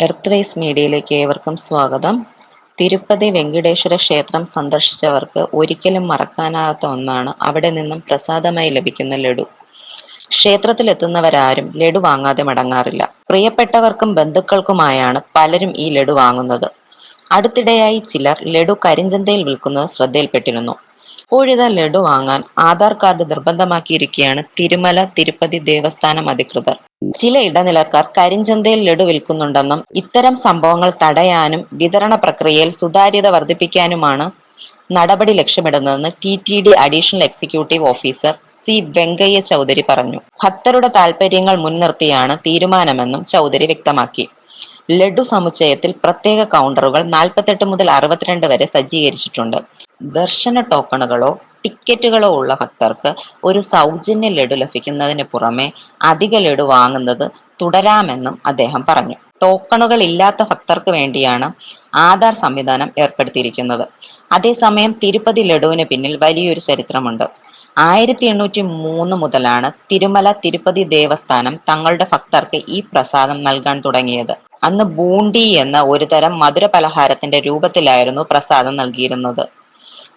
Earth vice മീഡിയയിലേക്ക് ഏവർക്കും സ്വാഗതം. തിരുപ്പതി വെങ്കിടേശ്വര ക്ഷേത്രം സന്ദർശിച്ചവർക്ക് ഒരിക്കലും മറക്കാനാകാത്ത ഒന്നാണ് അവിടെ നിന്നും പ്രസാദമായി ലഭിക്കുന്ന ലഡു. ക്ഷേത്രത്തിലെത്തുന്നവരാരും ലഡു വാങ്ങാതെ മടങ്ങാറില്ല. പ്രിയപ്പെട്ടവർക്കും ബന്ധുക്കൾക്കുമായാണ് പലരും ഈ ലഡു വാങ്ങുന്നത്. അടുത്തിടെയായി ചിലർ ലഡു കരിഞ്ചന്തയിൽ വിൽക്കുന്നത് ശ്രദ്ധയിൽപ്പെട്ടിരുന്നു. ഇപ്പോഴിതാ ലഡു വാങ്ങാൻ ആധാർ കാർഡ് നിർബന്ധമാക്കിയിരിക്കുകയാണ് തിരുമല തിരുപ്പതി ദേവസ്ഥാനം അധികൃതർ. ചില ഇടനിലക്കാർ കരിഞ്ചന്തയിൽ ലഡു വിൽക്കുന്നുണ്ടെന്നും ഇത്തരം സംഭവങ്ങൾ തടയാനും വിതരണ പ്രക്രിയയിൽ സുതാര്യത വർദ്ധിപ്പിക്കാനുമാണ് നടപടി ലക്ഷ്യമിടുന്നതെന്ന് T T D additional executive officer C Venkaiah Chowdary പറഞ്ഞു. ഭക്തരുടെ താൽപര്യങ്ങൾ മുൻനിർത്തിയാണ് തീരുമാനമെന്നും ചൗധരി വ്യക്തമാക്കി. ലഡു സമുച്ചയത്തിൽ പ്രത്യേക കൗണ്ടറുകൾ നാൽപ്പത്തെട്ട് മുതൽ അറുപത്തിരണ്ട് വരെ സജ്ജീകരിച്ചിട്ടുണ്ട്. ദർശന ടോക്കണുകളോ ടിക്കറ്റുകളോ ഉള്ള ഭക്തർക്ക് ഒരു സൗജന്യ ലഡു ലഭിക്കുന്നതിന് പുറമെ അധിക ലഡു വാങ്ങുന്നത് തുടരാമെന്നും അദ്ദേഹം പറഞ്ഞു. ടോക്കണുകൾ ഇല്ലാത്ത ഭക്തർക്ക് വേണ്ടിയാണ് ആധാർ സംവിധാനം ഏർപ്പെടുത്തിയിരിക്കുന്നത്. അതേസമയം തിരുപ്പതി ലഡുവിന് പിന്നിൽ വലിയൊരു ചരിത്രമുണ്ട്. ആയിരത്തി എണ്ണൂറ്റി മൂന്ന് മുതലാണ് തിരുമല തിരുപ്പതി ദേവസ്ഥാനം തങ്ങളുടെ ഭക്തർക്ക് ഈ പ്രസാദം നൽകാൻ തുടങ്ങിയത്. അന്ന് ബൂണ്ടി എന്ന ഒരു തരം മധുര പലഹാരത്തിന്റെ രൂപത്തിലായിരുന്നു പ്രസാദം നൽകിയിരുന്നത്.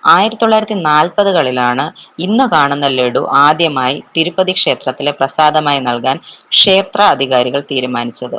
ആയിരത്തി തൊള്ളായിരത്തി നാൽപ്പതുകളിലാണ് ഇന്ന് കാണുന്ന ലഡു ആദ്യമായി തിരുപ്പതി ക്ഷേത്രത്തിലെ പ്രസാദമായി നൽകാൻ ക്ഷേത്ര അധികാരികൾ തീരുമാനിച്ചത്.